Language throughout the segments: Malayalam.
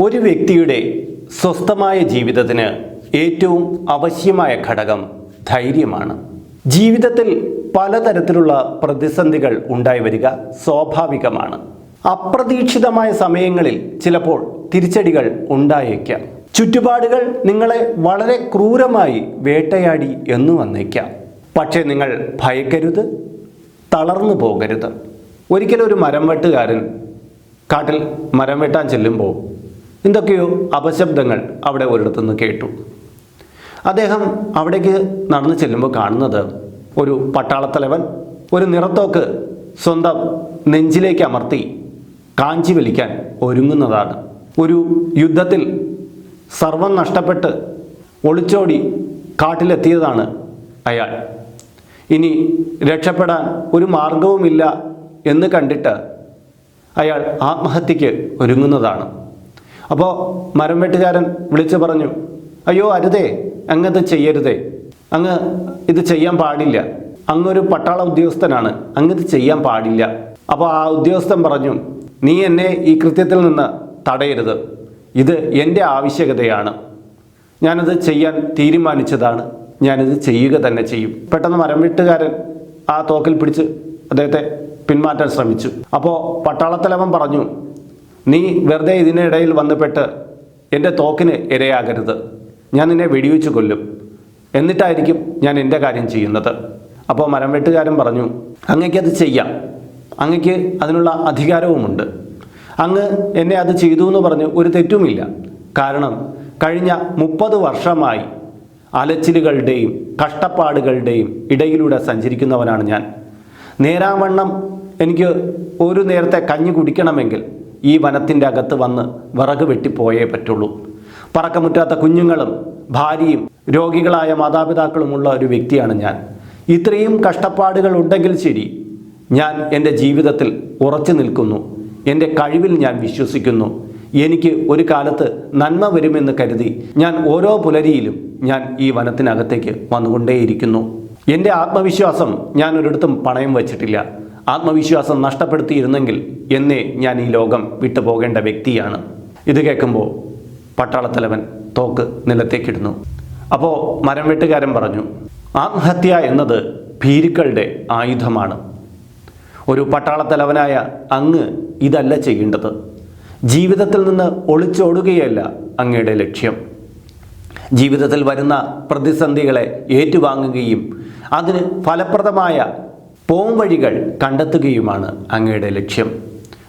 ഒരു വ്യക്തിയുടെ സ്വസ്ഥമായ ജീവിതത്തിന് ഏറ്റവും ആവശ്യമായ ഘടകം ധൈര്യമാണ്. ജീവിതത്തിൽ പലതരത്തിലുള്ള പ്രതിസന്ധികൾ ഉണ്ടായി വരിക സ്വാഭാവികമാണ്. അപ്രതീക്ഷിതമായ സമയങ്ങളിൽ ചിലപ്പോൾ തിരിച്ചടികൾ ഉണ്ടായേക്കാം. ചുറ്റുപാടുകൾ നിങ്ങളെ വളരെ ക്രൂരമായി വേട്ടയാടി എന്നു വന്നേക്കാം. പക്ഷേ നിങ്ങൾ ഭയക്കരുത് തളർന്നു പോകരുത്. ഒരിക്കലും ഒരു മരം വെട്ടുകാരൻ കാട്ടിൽ മരം വെട്ടാൻ ചെല്ലുമ്പോൾ എന്തൊക്കെയോ അപശബ്ദങ്ങൾ അവിടെ ഒരിടത്തുനിന്ന് കേട്ടു. അദ്ദേഹം അവിടേക്ക് നടന്നു ചെല്ലുമ്പോൾ കാണുന്നത് ഒരു പട്ടാളത്തലവൻ ഒരു നിറത്തോക്ക് സ്വന്തം നെഞ്ചിലേക്ക് അമർത്തി കാഞ്ചി വലിക്കാൻ ഒരുങ്ങുന്നതാണ്. ഒരു യുദ്ധത്തിൽ സർവം നഷ്ടപ്പെട്ട് ഒളിച്ചോടി കാട്ടിലെത്തിയതാണ് അയാൾ. ഇനി രക്ഷപ്പെടാൻ ഒരു മാർഗവുമില്ല എന്ന് കണ്ടിട്ട് അയാൾ ആത്മഹത്യക്ക് ഒരുങ്ങുന്നതാണ്. അപ്പോൾ മരം വെട്ടുകാരൻ വിളിച്ചു പറഞ്ഞു അയ്യോ അരുതേ അങ്ങത് ചെയ്യരുതേ. അങ്ങ് ഇത് ചെയ്യാൻ പാടില്ല. അങ്ങൊരു പട്ടാള ഉദ്യോഗസ്ഥനാണ്. അങ്ങത് ചെയ്യാൻ പാടില്ല. അപ്പോൾ ആ ഉദ്യോഗസ്ഥൻ പറഞ്ഞു നീ എന്നെ ഈ കൃത്യത്തിൽ നിന്ന് തടയരുത്. ഇത് എന്റെ ആവശ്യകതയാണ്. ഞാനത് ചെയ്യാൻ തീരുമാനിച്ചതാണ്. ഞാനിത് ചെയ്യുക തന്നെ ചെയ്യും. പെട്ടെന്ന് മരം വെട്ടുകാരൻ ആ തോക്കിൽ പിടിച്ച് അദ്ദേഹത്തെ പിന്മാറ്റാൻ ശ്രമിച്ചു. അപ്പോൾ പട്ടാളത്തലവൻ പറഞ്ഞു നീ വെറുതെ ഇതിനിടയിൽ വന്നുപെട്ട് എന്റെ തോക്കിന് ഇരയാകരുത്. ഞാൻ നിന്നെ വെടിവെച്ച് കൊല്ലും. എന്നിട്ടായിരിക്കും ഞാൻ എന്റെ കാര്യം ചെയ്യുന്നത്. അപ്പോൾ മരം വെട്ടുകാരൻ പറഞ്ഞു അങ്ങയ്ക്ക് അത് ചെയ്യാം. അങ്ങയ്ക്ക് അതിനുള്ള അധികാരവുമുണ്ട്. അങ്ങ് എന്നെ അത് ചെയ്തു എന്ന് പറഞ്ഞ് ഒരു തെറ്റുമില്ല. കാരണം കഴിഞ്ഞ മുപ്പത് വർഷമായി അലച്ചിലുകളുടെയും കഷ്ടപ്പാടുകളുടെയും ഇടയിലൂടെ സഞ്ചരിക്കുന്നവനാണ് ഞാൻ. നേരാവണ്ണം എനിക്ക് ഒരു നേരത്തെ കഞ്ഞി കുടിക്കണമെങ്കിൽ ഈ വനത്തിന്റെ അകത്ത് വന്ന് വിറക് വെട്ടിപ്പോയേ പറ്റുള്ളൂ. പറക്കമുറ്റാത്ത കുഞ്ഞുങ്ങളും ഭാര്യയും രോഗികളായ മാതാപിതാക്കളുമുള്ള ഒരു വ്യക്തിയാണ് ഞാൻ. ഇത്രയും കഷ്ടപ്പാടുകൾ ഉണ്ടെങ്കിൽ ശരി. ഞാൻ എന്റെ ജീവിതത്തിൽ ഉറച്ചു നിൽക്കുന്നു. എന്റെ കഴിവിൽ ഞാൻ വിശ്വസിക്കുന്നു. എനിക്ക് ഒരു കാലത്ത് നന്മ വരുമെന്ന് കരുതി ഞാൻ ഓരോ പുലരിയിലും ഞാൻ ഈ വനത്തിനകത്തേക്ക് വന്നുകൊണ്ടേയിരിക്കുന്നു. എന്റെ ആത്മവിശ്വാസം ഞാൻ ഒരിടത്തും പണയം വച്ചിട്ടില്ല. ആത്മവിശ്വാസം നഷ്ടപ്പെടുത്തിയിരുന്നെങ്കിൽ എന്നേ ഞാൻ ഈ ലോകം വിട്ടുപോകേണ്ട വ്യക്തിയാണ്. ഇത് കേൾക്കുമ്പോൾ പട്ടാളത്തലവൻ തോക്ക് നിലത്തേക്കിടുന്നു. അപ്പോൾ മരം വെട്ടുകാരൻ പറഞ്ഞു ആത്മഹത്യ എന്നത് ഭീരുക്കളുടെ ആയുധമാണ്. ഒരു പട്ടാളത്തലവനായ അങ്ങ് ഇതല്ല ചെയ്യേണ്ടത്. ജീവിതത്തിൽ നിന്ന് ഒളിച്ചോടുകയല്ല അങ്ങയുടെ ലക്ഷ്യം. ജീവിതത്തിൽ വരുന്ന പ്രതിസന്ധികളെ ഏറ്റുവാങ്ങുകയും അതിന് ഫലപ്രദമായ പോംവഴികൾ കണ്ടെത്തുകയുമാണ് അങ്ങയുടെ ലക്ഷ്യം.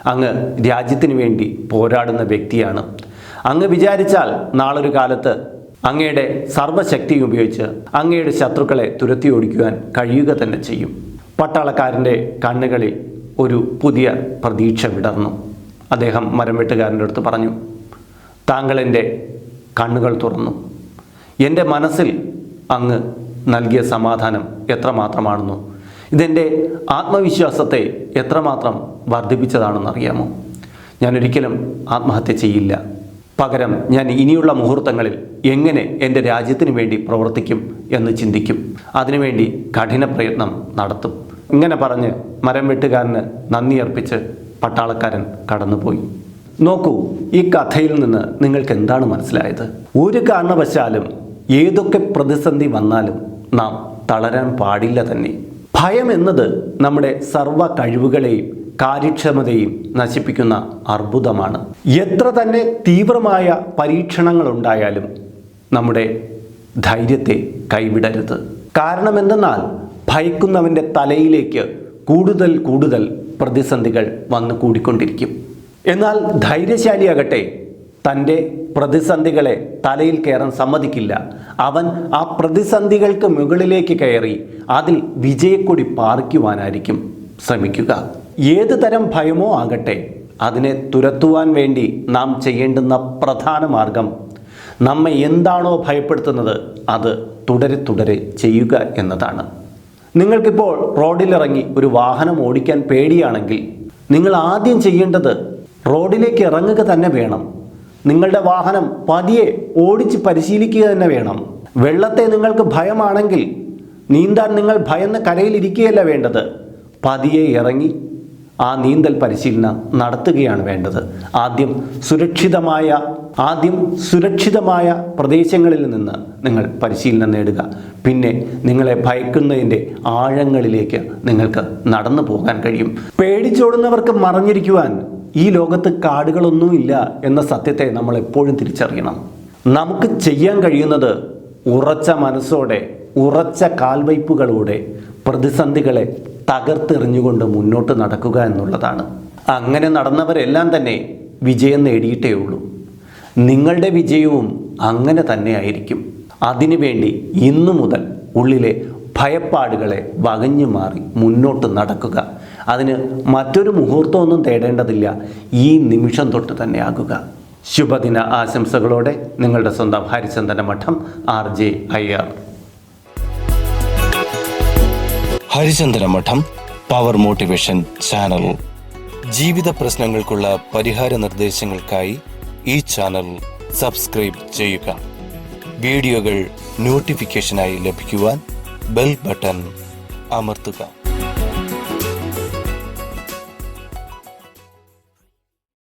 അങ്ങ് രാജ്യത്തിന് വേണ്ടി പോരാടുന്ന വ്യക്തിയാണ്. അങ്ങ് വിചാരിച്ചാൽ നാളൊരു കാലത്ത് അങ്ങയുടെ സർവശക്തി ഉപയോഗിച്ച് അങ്ങയുടെ ശത്രുക്കളെ തുരത്തി ഓടിക്കുവാൻ കഴിയുക തന്നെ ചെയ്യും. പട്ടാളക്കാരന്റെ കണ്ണുകളിൽ ഒരു പുതിയ പ്രതീക്ഷ വിടർന്നു. അദ്ദേഹം മരം വെട്ടുകാരന്റെ അടുത്ത് പറഞ്ഞു താങ്കൾ എന്റെ കണ്ണുകൾ തുറന്നു. എന്റെ മനസ്സിൽ അങ്ങ് നൽകിയ സമാധാനം എത്രമാത്രമാണെന്നോ ഇതെന്റെ ആത്മവിശ്വാസത്തെ എത്രമാത്രം വർദ്ധിപ്പിച്ചതാണെന്ന് വർദ്ധിപ്പിച്ചതാണെന്നറിയാമോ? ഞാനൊരിക്കലും ആത്മഹത്യ ചെയ്യില്ല. പകരം ഞാൻ ഇനിയുള്ള മുഹൂർത്തങ്ങളിൽ എങ്ങനെ എന്റെ രാജ്യത്തിന് വേണ്ടി പ്രവർത്തിക്കും എന്ന് ചിന്തിക്കും. അതിനുവേണ്ടി കഠിന പ്രയത്നം നടത്തും. ഇങ്ങനെ പറഞ്ഞ് മരം വെട്ടുകാരന് നന്ദി അർപ്പിച്ച് പട്ടാളക്കാരൻ കടന്നുപോയി. നോക്കൂ ഈ കഥയിൽ നിന്ന് നിങ്ങൾക്ക് എന്താണ് മനസ്സിലായത്? ഒരു കാരണവശാലും ഏതൊക്കെ പ്രതിസന്ധി വന്നാലും നാം തളരാൻ പാടില്ല തന്നെ. ഭയം എന്നത് നമ്മുടെ സർവ കഴിവുകളെയും കാര്യക്ഷമതയും നശിപ്പിക്കുന്ന അർബുദമാണ്. എത്ര തന്നെ തീവ്രമായ പരീക്ഷണങ്ങൾ ഉണ്ടായാലും നമ്മുടെ ധൈര്യത്തെ കൈവിടരുത്. കാരണമെന്തെന്നാൽ ഭയക്കുന്നവന്റെ തലയിലേക്ക് കൂടുതൽ കൂടുതൽ പ്രതിസന്ധികൾ വന്നു കൂടിക്കൊണ്ടിരിക്കും എന്നാൽ ധൈര്യശാലിയാകട്ടെ തന്റെ പ്രതിസന്ധികളെ തലയിൽ കയറാൻ സമ്മതിക്കില്ല. അവൻ ആ പ്രതിസന്ധികൾക്ക് മുകളിലേക്ക് കയറി അതിൽ വിജയക്കൊടി പാറിക്കുവാനായിരിക്കും ശ്രമിക്കുക. ഏത് തരം ഭയമോ ആകട്ടെ അതിനെ തുരത്തുവാൻ വേണ്ടി നാം ചെയ്യേണ്ടുന്ന പ്രധാന മാർഗം നമ്മെ എന്താണോ ഭയപ്പെടുത്തുന്നത് അത് തുടരെ തുടരെ ചെയ്യുക എന്നതാണ്. നിങ്ങൾക്കിപ്പോൾ റോഡിലിറങ്ങി ഒരു വാഹനം ഓടിക്കാൻ പേടിയാണെങ്കിൽ നിങ്ങൾ ആദ്യം ചെയ്യേണ്ടത് റോഡിലേക്ക് ഇറങ്ങുക തന്നെ വേണം. നിങ്ങളുടെ വാഹനം പതിയെ ഓടിച്ച് പരിശീലിക്കുക തന്നെ വേണം. വെള്ളത്തെ നിങ്ങൾക്ക് ഭയമാണെങ്കിൽ നീന്താൻ നിങ്ങൾ ഭയന്ന് കരയിലിരിക്കുകയല്ല വേണ്ടത്. പതിയെ ഇറങ്ങി ആ നീന്തൽ പരിശീലനം നടത്തുകയാണ് വേണ്ടത്. ആദ്യം സുരക്ഷിതമായ ആദ്യം സുരക്ഷിതമായ പ്രദേശങ്ങളിൽ നിന്ന് നിങ്ങൾ പരിശീലനം നേടുക. പിന്നെ നിങ്ങളെ ഭയക്കുന്നതിന്റെ ആഴങ്ങളിലേക്ക് നിങ്ങൾക്ക് നടന്നു പോകാൻ കഴിയും. പേടിച്ചോടുന്നവർക്ക് മറഞ്ഞിരിക്കുവാൻ ഈ ലോകത്ത് കാടുകളൊന്നുമില്ല എന്ന സത്യത്തെ നമ്മൾ എപ്പോഴും തിരിച്ചറിയണം. നമുക്ക് ചെയ്യാൻ കഴിയുന്നത് ഉറച്ച മനസ്സോടെ ഉറച്ച കാൽവയ്പുകളോടെ പ്രതിസന്ധികളെ തകർത്തെറിഞ്ഞുകൊണ്ട് മുന്നോട്ട് നടക്കുക എന്നുള്ളതാണ്. അങ്ങനെ നടന്നവരെല്ലാം തന്നെ വിജയം നേടിയിട്ടേ ഉള്ളൂ. നിങ്ങളുടെ വിജയവും അങ്ങനെ തന്നെയായിരിക്കും അതിനുവേണ്ടി ഇന്നു മുതൽ ഉള്ളിലെ ഭയപ്പാടുകളെ വകഞ്ഞു മാറി മുന്നോട്ട് നടക്കുക. അതിന് മറ്റൊരു മുഹൂർത്തമൊന്നും തേടേണ്ടതില്ല. ഈ നിമിഷം തൊട്ട് തന്നെ ആകുക. ശുഭദിന ആശംസകളോടെ നിങ്ങളുടെ സ്വന്തം ഹരിചന്ദന മഠം ആർ ജെ അയ്യർ. ഹരിചന്ദന മഠം പവർ മോട്ടിവേഷൻ ചാനൽ. ജീവിത പ്രശ്നങ്ങൾക്കുള്ള പരിഹാര നിർദ്ദേശങ്ങൾക്കായി ഈ ചാനൽ സബ്സ്ക്രൈബ് ചെയ്യുക. വീഡിയോകൾ നോട്ടിഫിക്കേഷനായി ലഭിക്കുവാൻ ಬೆಲ್ ಬಟನ್ ಅಮರ್ತುಕ